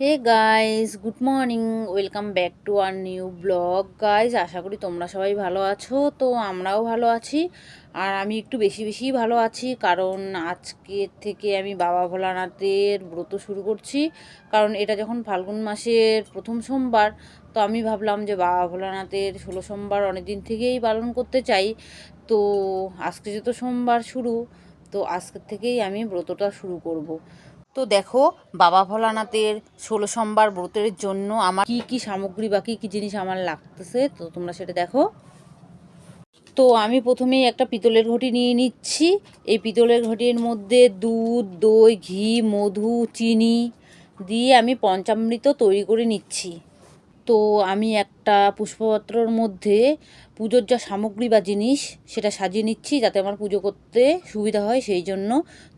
Hey guys, good morning, welcome back to our new vlog. Guys, আশা করি তোমরা সবাই ভালো আছো। তো আমরাও ভালো আছি, আর আমি একটু বেশি বেশি ভালো আছি, কারণ আজকের থেকে আমি বাবা ভোলানাথের ব্রত শুরু করছি। কারণ এটা যখন ফাল্গুন মাসের প্রথম সোমবার, তো আমি ভাবলাম যে বাবা ভোলানাথের ষোলো সোমবার অনেক দিন থেকেই পালন করতে চাই। তো আজকে যেহেতু সোমবার শুরু তো আজকের থেকেই আমি ব্রতটা শুরু করব। তো দেখো, বাবা ভোলানাথের ষোলো সোমবার ব্রতের জন্য আমার কি কি সামগ্রী বা কী কী জিনিস আমার লাগতেছে, তো তোমরা সেটা দেখো। তো আমি প্রথমেই একটা পিতলের ঘটি নিয়ে নিচ্ছি। এই পিতলের ঘটির মধ্যে দুধ, দই, ঘি, মধু, চিনি দিয়ে আমি পঞ্চামৃত তৈরি করে নিচ্ছি। তো আমি একটা পুষ্পপত্রর মধ্যে পুজোর যা সামগ্রী বা জিনিস সেটা সাজিয়ে নিচ্ছি যাতে আমার পুজো করতে সুবিধা হয় সেই জন্য।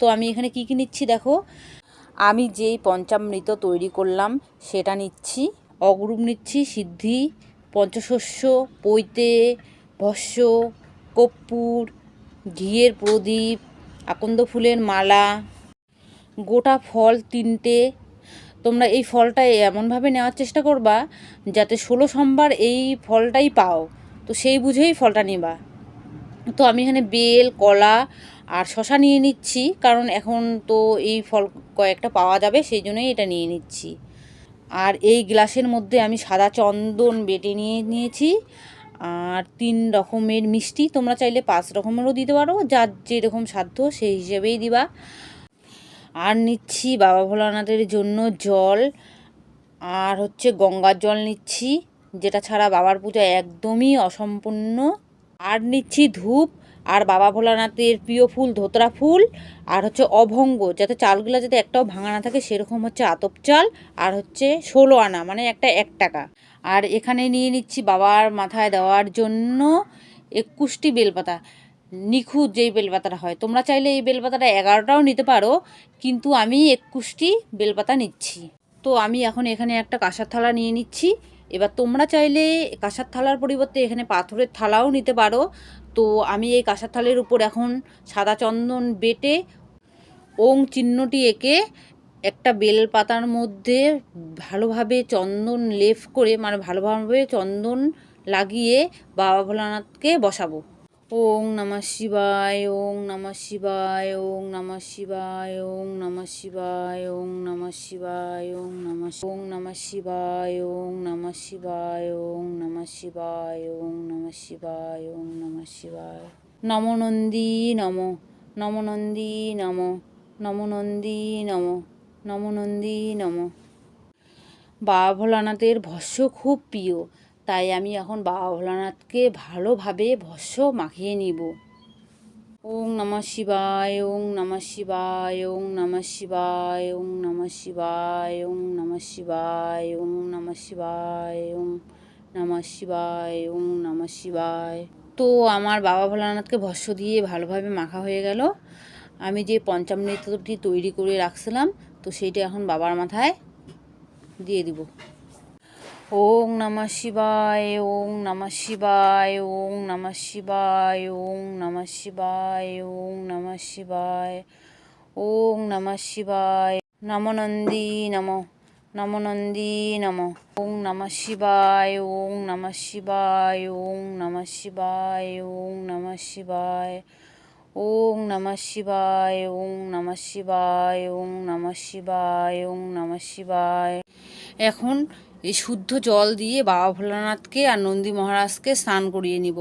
তো আমি এখানে কি কী নিচ্ছি দেখো? আমি যেই পঞ্চামৃত তৈরি করলাম সেটা নিচ্ছি। অগ্রুপ নিচ্ছি, সিদ্ধি, পঞ্চশস্য, পৈতে, ভস্য, কর্পূর, ঘিয়ের প্রদীপ, আকন্দ ফুলের মালা, গোটা ফল তিনটে। তোমরা এই ফলটা এমনভাবে নেওয়ার চেষ্টা করবা যাতে ষোলো সোমবার এই ফলটাই পাও। তো সেই বুঝেই ফলটা নেবা। তো আমি এখানে বেল, কলা আর শশা নিয়ে নিচ্ছি, কারণ এখন তো এই ফল কয়েকটা পাওয়া যাবে, সেই জন্যই এটা নিয়ে নিচ্ছি। আর এই গ্লাসের মধ্যে আমি সাদা চন্দন বেটে নিয়ে নিয়েছি, আর তিন রকমের মিষ্টি, তোমরা চাইলে পাঁচ রকমেরও দিতে পারো, যার যেরকম সাধ্য সেই হিসেবেই দিবা। আর নিচ্ছি বাবা ভোলানাথের জন্য জল, আর হচ্ছে গঙ্গার জল নিচ্ছি। যেটা ছাড়া বাবার পূজা একদমই অসম্পূর্ণ। আর নিচ্ছি ধূপ, আর বাবা ভোলানাথের প্রিয় ফুল ধোতরা ফুল, আর হচ্ছে অভঙ্গ, যাতে চালগুলো যাতে একটাও ভাঙা না থাকে, সেরকম হচ্ছে আতপ চাল, আর হচ্ছে ষোলো আনা মানে একটা এক টাকা। আর এখানে নিয়ে নিচ্ছি বাবার মাথায় দেওয়ার জন্য একুশটি বেলপাতা। নিখুঁত যেই বেলপাতাটা হয়। তোমরা চাইলে এই বেলপাতাটা এগারোটাও নিতে পারো, কিন্তু আমি একুশটি বেলপাতা নিচ্ছি। তো আমি এখন এখানে একটা কাঁসার থালা নিয়ে নিচ্ছি। এবার তোমরা চাইলে কাঁসার থালার পরিবর্তে এখানে পাথরের থালাও নিতে পারো। তো আমি এই কাঁসার থালের উপর এখন সাদা চন্দন বেটে ওং চিহ্নটি এঁকে একটা বেল পাতার মধ্যে ভালোভাবে চন্দন লেফ করে মানে ভালোভাবে চন্দন লাগিয়ে বাবা ভোলানাথকে বসাবো। ওং নমঃ শিবায় ওং নমঃ শিবায় ওং নমঃ শিবায় ওং নমঃ শিবায় ওং নমঃ শিবায় ওং নমঃ ওং নমঃ শিবায় ওং নমঃ শিবায় ওং নমঃ শিবায় ওং নমঃ শিবায় ওং নমঃ শিবায় নম নন্দী নম নম নন্দী নম নম নন্দী নম নম নন্দী নম বাবা ভোলানাথের ভস্য খুব প্রিয় তাই আমি এখন বাবা ভোলানাথকে ভালোভাবে ভস্য মাখিয়ে নিব। ওং নমঃ শিবায়, ওং নমঃ শিবায়, ওং নমঃ শিবায়, ওং নমঃ শিবায়, ওং নমঃ শিবায়, ওং নমঃ শিবায়, ওং নমঃ শিবায়, ওং নমঃ শিবায়। তো আমার বাবা ভোলানাথকে ভস্য দিয়ে ভালোভাবে মাখা হয়ে গেল। আমি যে পঞ্চামৃতটি তৈরি করে রাখছিলাম, তো সেইটা এখন বাবার মাথায় দিয়ে দিব। ওং নমঃ শিবায় ওং নমঃ শিবায় ওং নমঃ শিবায় ওং নমঃ শিবায় ওং নমঃ শিবায় ওং নমঃ শিবায় নম নন্দী নম নম নন্দী নম ওং নমঃ শিবায় ওং নমঃ শিবায় ওং নমঃ শিবায় ওং নমঃ শিবায় ওং নমঃ শিবায় ওং নমঃ শিবায় ওং নমঃ শিবায় ওং নমঃ শিবায় এখন এই শুদ্ধ জল দিয়ে বাবা ভোলানাথকে আর নন্দী মহারাজকে স্নান করিয়ে নিব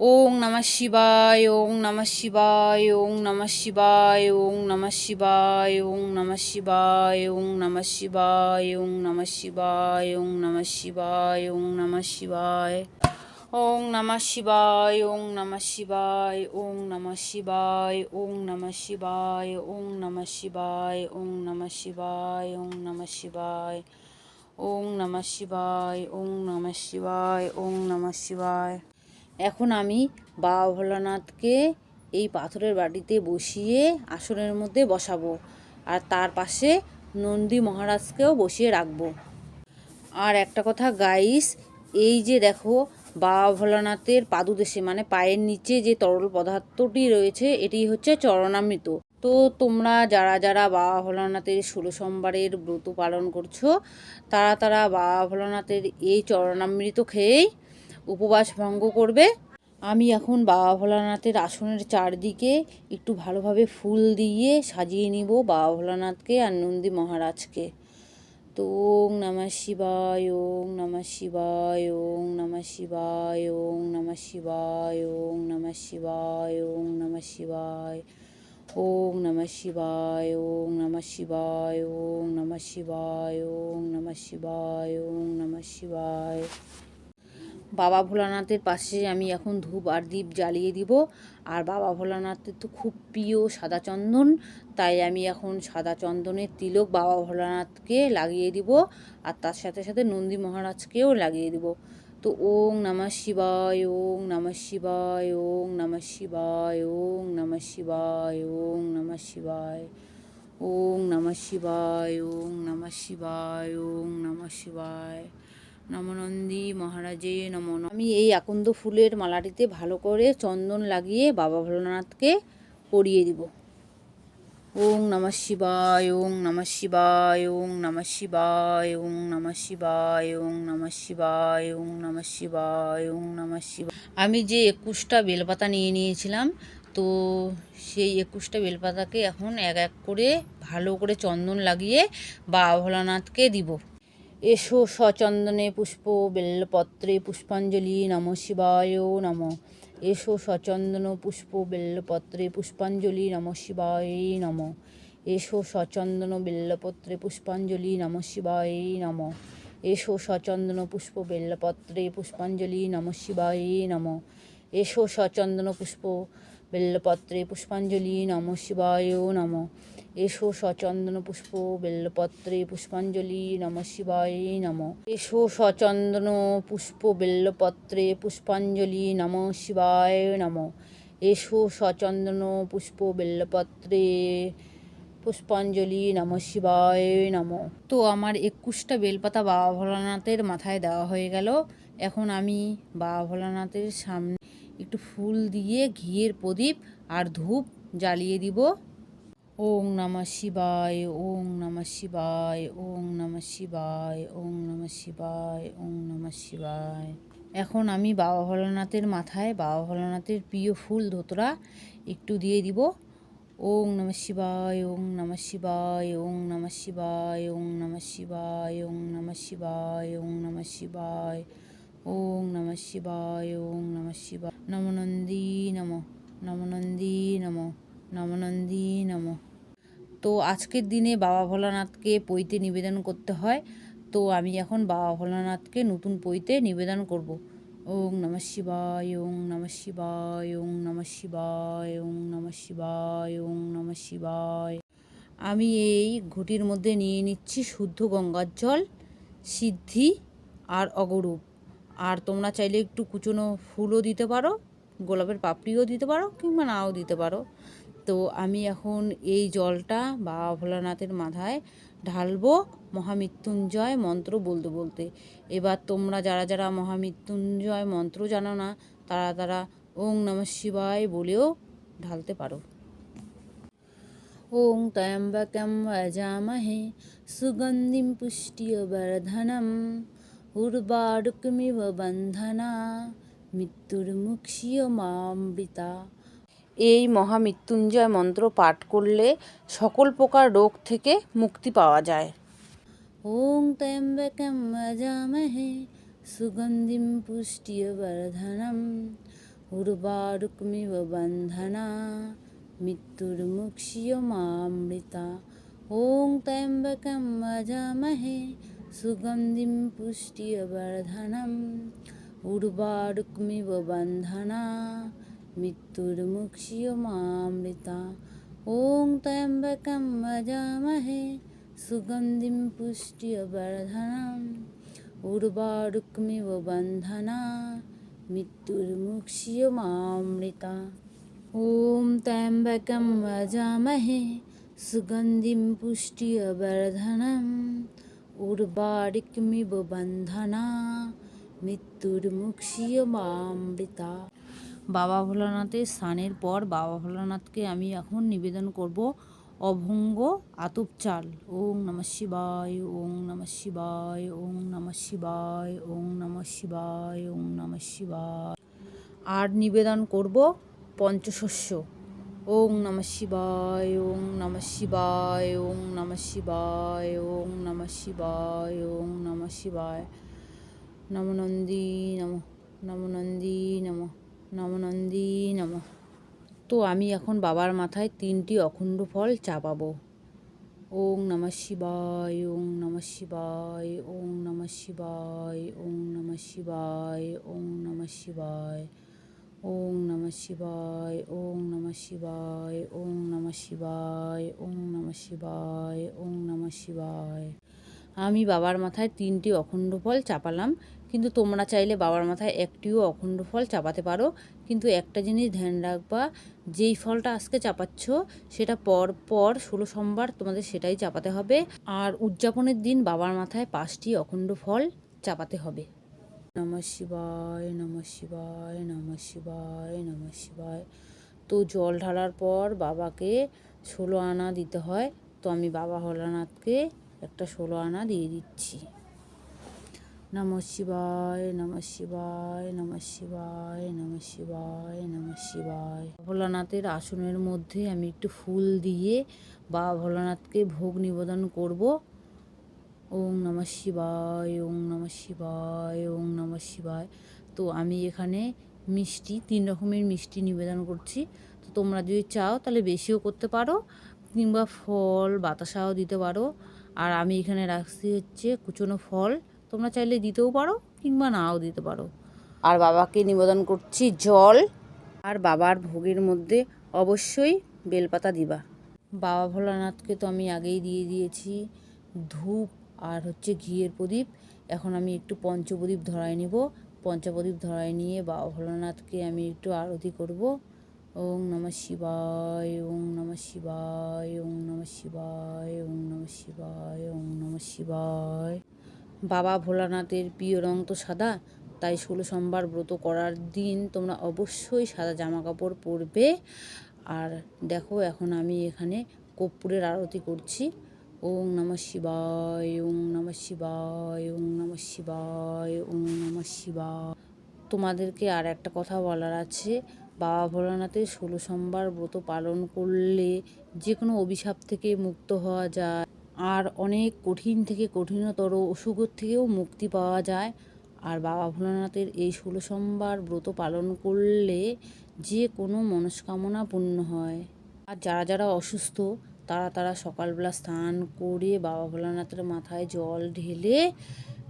ওং নমঃ শিবায় ওং নমঃ শিবায় ওং নমঃ শিবায় ওং নমঃ শিবায় ওং নমঃ শিবায় ওং নমঃ শিবায় ওং নমঃ শিবায় ওং নমঃ শিবায় ওং নমঃ শিবায় ওং নমঃ শিবায় ওং নমঃ শিবায় ওং নমঃ শিবায় ওং নমঃ শিবায় ওং নমঃ শিবায় ওং নমঃ শিবায় ওং নমঃ শিবায় ওং নমঃ শিবায়, ওং নমঃ শিবায়, ওং নমঃ শিবায়। এখন আমি বাবা ভোলানাথকে এই পাথরের বাটিতে বসিয়ে আসনের মধ্যে বসাবো আর তার পাশে নন্দী মহারাজকেও বসিয়ে রাখব। আর একটা কথা গাইস এই যে দেখো বাবা ভোলানাথের পাদুদেশে মানে পায়ের নিচে যে তরল পদার্থটি রয়েছে, এটি হচ্ছে চরণামৃত। তো তোমরা যারা যারা বাবা ভোলানাথের ষোলো সোমবারের ব্রত পালন করছ, তারা তারা বাবা ভোলানাথের এই চরণামৃত খেয়েই উপবাস ভঙ্গ করবে। আমি এখন বাবা ভোলানাথের আসনের চারদিকে একটু ভালোভাবে ফুল দিয়ে সাজিয়ে নিব বাবা ভোলানাথকে আর নন্দী মহারাজকে। তো ওং নমঃ শিবায়, ওং নমঃ শিবায়, ওং নমঃ শিবায়, ওং নমঃ শিবায়, ওং নমঃ শিবায়, ওং নমঃ শিবায়। ওং নমঃ শিবায় ওং নমঃ শিবায় ওং নমঃ শিবায় ওং নমঃ শিবায় ওং নমঃ শিবায়। বাবা ভোলানাথের পাশে আমি এখন ধূপ আর দীপ জ্বালিয়ে দিব। আর বাবা ভোলানাথের তো খুব প্রিয় সাদা চন্দন, তাই আমি এখন সাদা চন্দনের তিলক বাবা ভোলানাথকে লাগিয়ে দিব। আর তার সাথে সাথে নন্দী মহারাজকেও লাগিয়ে দিব। তো ওং নমঃ শিবায়, ওং নমঃ শিবায়, ওং নমঃ শিবায়, ওং নমঃ শিবায়, ওং নমঃ শিবায়, ওং নমঃ শিবায়, ওং নমঃ শিবায়, ওং নমঃ শিবায়। নমনন্দী মহারাজে নম আমি এই আকন্দ ফুলের মালাটিতে ভালো করে চন্দন লাগিয়ে বাবা ভোলানাথকে পরিয়ে দিব। ওং নমঃ শিবায়, ওং নমঃ শিবায়, ওং নমঃ শিবায়, ওং নমঃ শিবায়, ওং নমঃ শিবায় শিবায় আমি যে একুশটা বেলপাতা নিয়ে নিয়েছিলাম, তো সেই একুশটা বেলপাতাকে এখন এক এক করে ভালো করে চন্দন লাগিয়ে বাবা ভোলানাথকে দিব। এসো সচন্দনে পুষ্প বেল্লপত্রে পুষ্পাঞ্জলি, নম শিবায়, নম। এসো সচন্দন পুষ্প বেল্লপত্রে পুষ্পাঞ্জলি নম শিবায় নম। এসো সচন্দন বেল্লপত্রে পুষ্পাঞ্জলি নম শিবায় নম। এসো সচন্দন পুষ্প বেল্লপত্রে পুষ্পাঞ্জলি নম শিবায় নম। এসো সচন্দন পুষ্প বেল্লপত্রে পুষ্পাঞ্জলি নম শিবায় নম। এসো সচন্দন পুষ্প বেল্লপত্রে পুষ্পাঞ্জলি, নম শিবায় নম। এসো সচন্দন পুষ্প বেল্লপত্রে পুষ্পাঞ্জলি, নম শিবায় নম। এসো সচন্দন পুষ্প বেল্লপত্রে পুষ্পাঞ্জলি, নম শিবায় নম। তো আমার একুশটা বেলপাতা বাবা ভোলানাথের মাথায় দেওয়া হয়ে গেল। এখন আমি বাবা ভোলানাথের সামনে একটু ফুল দিয়ে ঘিয়ের প্রদীপ আর ধূপ জ্বালিয়ে দিব। ওং নমঃ শিবায় ওং নমঃ শিবায় ওং নমঃ শিবায় ওং নমঃ শিবায় ওং নমঃ শিবায় এখন আমি বাবা ভোলানাথের মাথায় বাবা ভোলানাথের প্রিয় ফুল ধোতরা একটু দিয়ে দিব ওং নমঃ শিবায় ওং নমঃ শিবায় ওং নমঃ শিবায় ওং নমঃ শিবায় ওং নমঃ শিবায় ওং নমঃ শিবায় ওং নমঃ শিবায় ওং নমঃ শিবায় নমনন্দী নম নমনন্দী নম নমনন্দী নম তো আজকের দিনে বাবা ভোলানাথকে পইতে নিবেদন করতে হয়। তো আমি এখন বাবা ভোলানাথকে নতুন পইতে নিবেদন করব। ওং নম শিবায়, ওং নম শিবায়, ওং নম শিবায়, ওং নম শিবায়, ওং নম শিবায়। আমি এই ঘটির মধ্যে নিয়ে নিচ্ছি শুদ্ধ গঙ্গার জল, সিদ্ধি আর অগরূপ। আর তোমরা চাইলে একটু কুচনো ফুলও দিতে পারো, গোলাপের পাপড়িও দিতে পারো কিংবা নাও দিতে পারো। তো আমি এখন এই জলটা বাবা ভোলানাথের মাথায় ঢালবো, মহামৃত্যুঞ্জয় মন্ত্র বলতে বলতে। এবার তোমরা যারা যারা মহামৃত্যুঞ্জয় মন্ত্র জানো না, তারা তারা ওং নম শিবায় বলেও ঢালতে পারো। ওং ত্র্যম্বকম অজামহে সুগন্ধিম পুষ্টিয়বর্ধনম উর্বারুকমিব বন্ধনা মৃত্যুর্মুক্ষীয় মামৃতা। এই মহামৃত্যুঞ্জয় মন্ত্র পাঠ করলে সকল প্রকার রোগ থেকে মুক্তি পাওয়া যায়। ওং ত্র্যম্বকম অজামহে সুগন্ধিম পুষ্টিয়বর্ধনম উর্বারুকমিব বন্ধনা মৃত্যুর্মুক্ষীয় মামৃতা। ওং ত্র্যম্বকম অজামহে সুগন্ধিম পুষ্টিয়বর্ধনম উর্বারুকমিব বন্ধনা মৃত্যুর্মুক্ষীয় মামৃতা ওং ত্র্যম্বকম অজামহে সুগন্ধিম পুষ্টিয়বর্ধনম উর্বারুকমিব বন্ধনা মৃত্যুর্মুক্ষীয় মামৃতা ওম ত্র্যম্বকম অজামহে সুগন্ধিম পুষ্টিয়বর্ধনম উর্বারিকমিব বন্ধনা মৃত্যুর্মুক্ষীয় মামৃতা বাবা ভোলানাথের স্নানের পর বাবা ভোলানাথকে আমি এখন নিবেদন করব অভঙ্গ আতুপ চাল ওং নমঃ শিবায় ওং নমঃ শিবায় ওং নমঃ শিবায় ওং নমঃ শিবায় ওং নমঃ শিবায় আর নিবেদন করব পঞ্চশস্য ওং নমঃ শিবায় ওং নমঃ শিবায় ওং নমঃ শিবায় ওং নমঃ শিবায় ওং নমঃ শিবায় নম নন্দী নম নম নন্দী নম নম নন্দী নম তো আমি এখন বাবার মাথায় তিনটি অখণ্ড ফল চাপাবো ওং নমঃ শিবায় ওং নমঃ শিবায় ওং নমঃ শিবায় ওং নমঃ শিবায় ওং নমঃ শিবায় ওং নমঃ শিবায় ওং নমঃ শিবায় ওং নমঃ শিবায় ওং নমঃ শিবায় ওং নমঃ শিবায় আমি বাবার মাথায় তিনটি অখণ্ড ফল চাপালাম কিন্তু তোমরা চাইলে বাবার মাথায় একটিও অখণ্ড ফল চাপাতে পারো। কিন্তু একটা জিনিস ধ্যান রাখবা, যেই ফলটা আজকে চাপাচ্ছ, সেটা পর পর ষোলো সোমবার তোমাদের সেটাই চাপাতে হবে। আর উদযাপনের দিন বাবার মাথায় পাঁচটি অখণ্ড ফল চাপাতে হবে। নম শিবায় নম শিবায় নম শিবায় নম শিবায়। তো জল ঢালার পর বাবাকে ষোলো আনা দিতে হয়। তো আমি বাবা হলানাথকে একটা ষোলো আনা দিয়ে দিচ্ছি। নম শিবায় নম শিবায় নম শিবায় নম শিবায় নম শিবায় ভোলানাথের আসনের মধ্যে আমি একটু ফুল দিয়ে বাবা ভোলানাথকে ভোগ নিবেদন করব। ওং নম শিবায় ওং নম শিবায় ওং নম শিবায়। তো আমি এখানে মিষ্টি, তিন রকমের মিষ্টি নিবেদন করছি। তো তোমরা যদি চাও তাহলে বেশিও করতে পারো কিংবা ফল, বাতাসাও দিতে পারো। আর আমি এখানে রাখছি হচ্ছে কুচনো ফল। তোমরা চাইলে দিতেও পারো কিংবা নাও দিতে পারো। আর বাবাকে নিবেদন করছি জল আর বাবার ভোগের মধ্যে অবশ্যই বেলপাতা দিবা। বাবা ভোলানাথকে তো আমি আগেই দিয়ে দিয়েছি ধূপ আর হচ্ছে ঘিয়ের প্রদীপ। এখন আমি একটু পঞ্চপ্রদীপ ধরায় নিব। পঞ্চপ্রদীপ ধরায় নিয়ে বাবা ভোলানাথকে আমি একটু আরতি করব। ওং নম শিবায় ওং নম শিবায় ওং নম শিবায় ওং নম শিবায় ওং নম শিবায়। বাবা ভোলানাথের প্রিয় রং তো সাদা, তাই ষোলো সোমবার ব্রত করার দিন তোমরা অবশ্যই সাদা জামা কাপড় পরবে। আর দেখো এখন আমি এখানে কর্পূরের আরতি করছি। ওং নম শিবায়, ওং নম শিবায়, ওং নম শিবায়, ওং নম শিবায়। তোমাদেরকে আর একটা কথা বলার আছে, বাবা ভোলানাথের ষোলো সোমবার ব্রত পালন করলে যে কোনো অভিশাপ থেকে মুক্ত হওয়া যায়। আর অনেক কঠিন থেকে কঠিনতর অসুখের থেকেও মুক্তি পাওয়া যায়। আর বাবা ভোলানাথের এই ষোলো সোমবার ব্রত পালন করলে যে কোনো মনস্কামনা পূর্ণ হয়। আর যারা যারা অসুস্থ, তারা তারা সকালবেলা স্নান করে বাবা ভোলানাথের মাথায় জল ঢেলে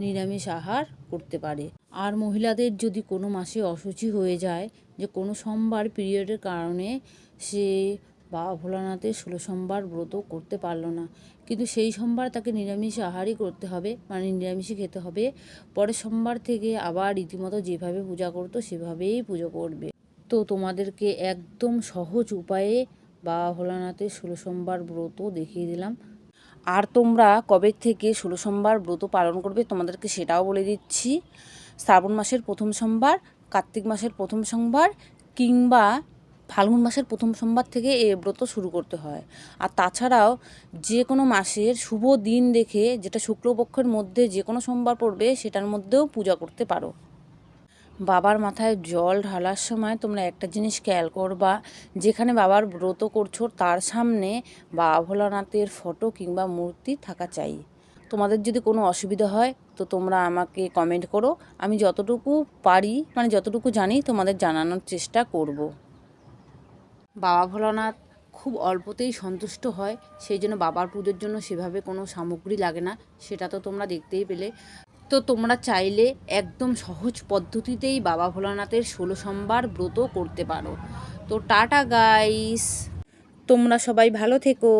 নিরামিষ আহার করতে পারে। আর মহিলাদের যদি কোনো মাসে অসুচি হয়ে যায়, যে কোনো সোমবার পিরিয়ডের কারণে সে বাবা ভোলানাথের ষোলো সোমবার ব্রত করতে পারল না। কিন্তু সেই সোমবার তাকে নিরামিষ আহারই করতে হবে মানে নিরামিষই খেতে হবে। পরের সোমবার থেকে আবার রীতিমতো যেভাবে পূজা করতো, সেভাবেই পুজো করবে। তো তোমাদেরকে একদম সহজ উপায়ে বাবা ভোলানাথের ষোলো সোমবার ব্রত দেখিয়ে দিলাম। আর তোমরা কবে থেকে ষোলো সোমবার ব্রত পালন করবে তোমাদেরকে সেটাও বলে দিচ্ছি। শ্রাবণ মাসের প্রথম সোমবার, কার্তিক মাসের প্রথম সোমবার কিংবা ফাল্গুন মাসের প্রথম সোমবার থেকে এ ব্রত শুরু করতে হয়। আর তাছাড়াও যে কোনো মাসের শুভ দিন দেখে যেটা শুক্লপক্ষের মধ্যে যে কোনো সোমবার পড়বে, সেটার মধ্যেও পূজা করতে পারো। বাবার মাথায় জল ঢালার সময় তোমরা একটা জিনিস খেয়াল করবা, যেখানে বাবার ব্রত করছ তার সামনে বাবা ভোলানাথের ফটো কিংবা মূর্তি থাকা চাই। তোমাদের যদি কোনো অসুবিধা হয় তো তোমরা আমাকে কমেন্ট করো। আমি যতটুকু পারি মানে যতটুকু জানি তোমাদের জানানোর চেষ্টা করব। বাবা ভোলানাথ খুব অল্পতেই সন্তুষ্ট হয়, সেই জন্য বাবার পুজোর জন্য সেভাবে কোনো সামগ্রী লাগে না, সেটা তো তোমরা দেখতেই পেলে। তো তোমরা চাইলে একদম সহজ পদ্ধতিতেই বাবা ভোলানাথের ষোলো সোমবার ব্রত করতে পারো। তো টাটা গাইস তোমরা সবাই ভালো থেকো।